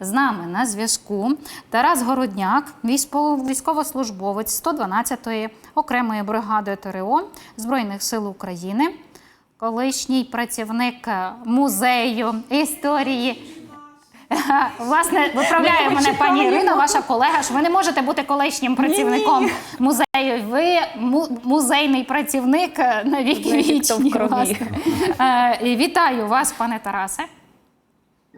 З нами на зв'язку Тарас Городняк, військово- військовослужбовець 112-ї окремої бригади ТРО Збройних сил України, колишній працівник музею історії. Власне, виправляє мене пані Ірина, ваша колега, що ви не можете бути колишнім працівником музею. Ви музейний працівник на віки вічні. Е, Вітаю вас, пане Тарасе.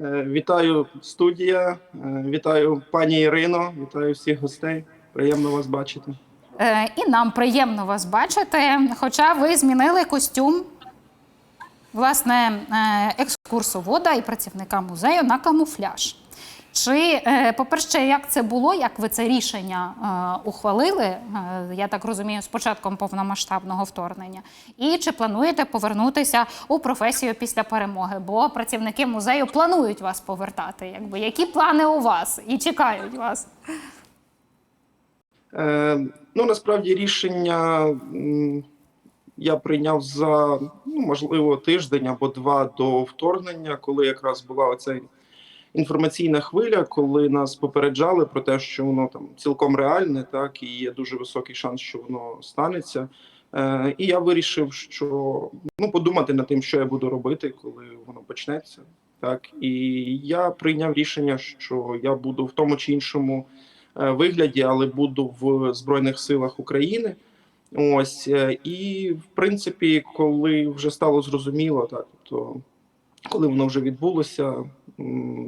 Е, Вітаю студія, е, вітаю пані Ірино, вітаю всіх гостей. Приємно вас бачити. Е, І нам приємно вас бачити. Хоча ви змінили костюм власне екскурсовода і працівника музею на камуфляж. Чи, е, по-перше, як це було, як ви це рішення е, ухвалили, е, я так розумію, з початком повномасштабного вторгнення? І чи плануєте повернутися у професію після перемоги? Бо працівники музею планують вас повертати. Якби які плани у вас і чекають вас? Е, ну насправді рішення я прийняв за ну, можливо тиждень або два до вторгнення, коли якраз була оця інформаційна хвиля, коли нас попереджали про те, що воно там цілком реальне, так і є дуже високий шанс, що воно станеться. Е, і я вирішив, що ну подумати над тим, що я буду робити, коли воно почнеться. Так і я прийняв рішення, що я буду в тому чи іншому е, вигляді, але буду в Збройних силах України. Ось е, і в принципі, коли вже стало зрозуміло, так то коли воно вже відбулося,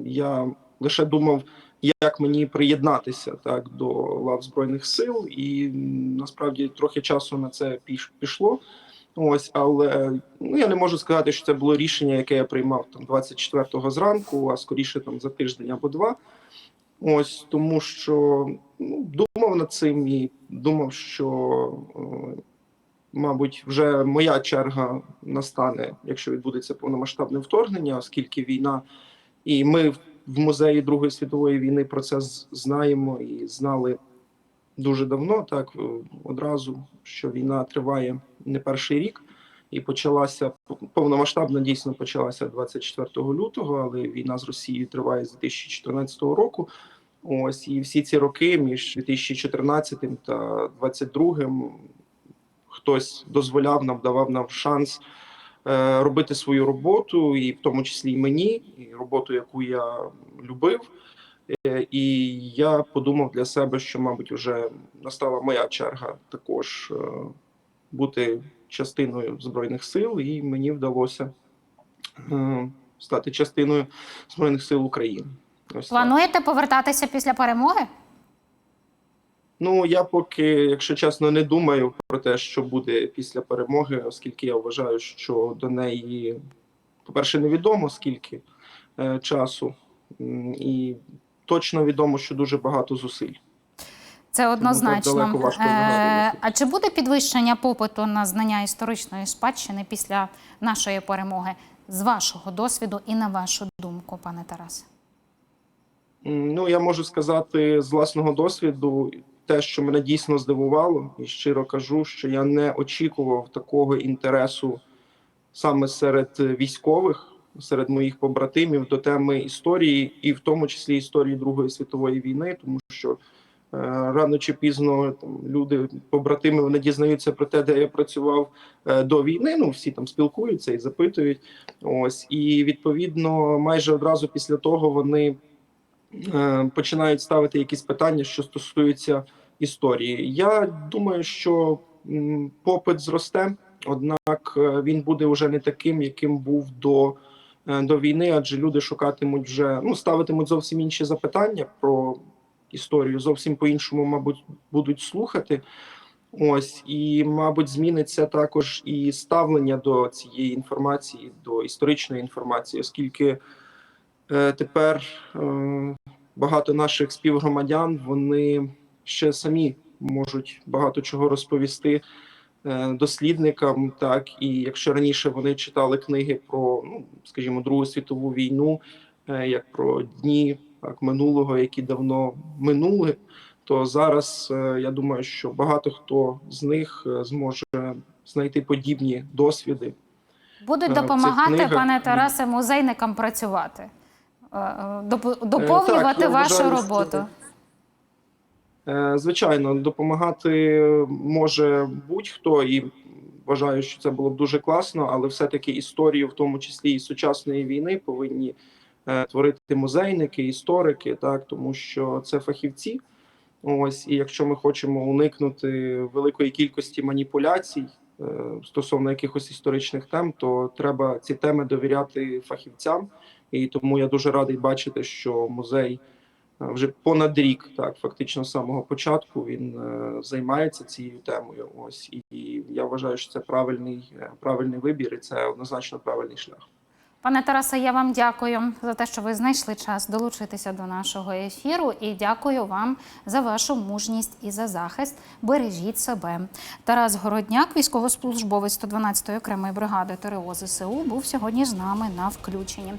я лише думав, як мені приєднатися так до лав збройних сил, і насправді трохи часу на це пішло. Ось, але ну я не можу сказати, що це було рішення, яке я приймав там 24-го зранку, а скоріше там за тиждень або два. Ось тому, що ну, думав над цим і думав, що е, мабуть, вже моя черга настане, якщо відбудеться повномасштабне вторгнення, оскільки війна, і ми в- музеї Другої світової війни про це знаємо і знали дуже давно, так е, одразу, що війна триває не перший рік. І почалася повномасштабно дійсно почалася 24 лютого, але війна з Росією триває з 2014 року. Ось і всі ці роки між 2014 та 2022 хтось дозволяв нам, давав нам шанс е, робити свою роботу, і в тому числі і мені, і роботу, яку я любив. Е, і я подумав для себе, що, мабуть, вже настала моя черга також е, бути частиною збройних сил, і мені вдалося стати частиною збройних сил України. Ось так. Плануєте повертатися після перемоги? Ну я поки, якщо чесно, не думаю про те, що буде після перемоги, оскільки я вважаю, що до неї, по-перше, невідомо скільки е, часу, і точно відомо, що дуже багато зусиль. Це однозначно. Е, а чи буде підвищення попиту на знання історичної спадщини після нашої перемоги з вашого досвіду і на вашу думку, пане Тарасе? Ну, я можу сказати з власного досвіду те, що мене дійсно здивувало, і щиро кажу, що я не очікував такого інтересу саме серед військових, серед моїх побратимів до теми історії, і в тому числі історії Другої світової війни, тому що е, рано чи пізно там люди, побратими, вони дізнаються про те, де я працював е, до війни. Ну всі там спілкуються і запитують. Ось і відповідно, майже одразу після того вони починають ставити якісь питання, що стосуються історії. Я думаю, що попит зросте, однак е, він буде вже не таким, яким був до, е, до війни, адже люди шукатимуть вже ну ставитимуть зовсім інші запитання про історію, зовсім по-іншому, мабуть, будуть слухати. Ось і, мабуть, зміниться також і ставлення до цієї інформації, до історичної інформації, оскільки е, тепер е, багато наших співгромадян вони ще самі можуть багато чого розповісти е, дослідникам. Так і якщо раніше вони читали книги про, ну скажімо, Другу світову війну, е, як про дні так минулого, які давно минули, то зараз е, я думаю, що багато хто з них зможе знайти подібні досвіди. Будуть допомагати, пане. Тарасе, музейникам працювати. Е, е, доп- доповнювати я вашу вважаю, роботу? що- Е, Звичайно, допомагати може будь-хто, і вважаю, що це було б дуже класно, але все-таки історію, в тому числі і сучасної війни, повинні е, творити музейники, історики, так тому що це фахівці. Ось, і якщо ми хочемо уникнути великої кількості маніпуляцій е, стосовно якихось історичних тем, то треба ці теми довіряти фахівцям. І тому я дуже радий бачити, що музей е, вже понад рік, так фактично з самого початку, він е, займається цією темою. Ось і я вважаю, що це правильний, е, правильний вибір, і це однозначно правильний шлях. Пане Тарасе, я вам дякую за те, що ви знайшли час долучитися до нашого ефіру. І дякую вам за вашу мужність і за захист. Бережіть себе. Тарас Городняк, військовослужбовець 112-ї окремої бригади ТРО ЗСУ, був сьогодні з нами на включенні.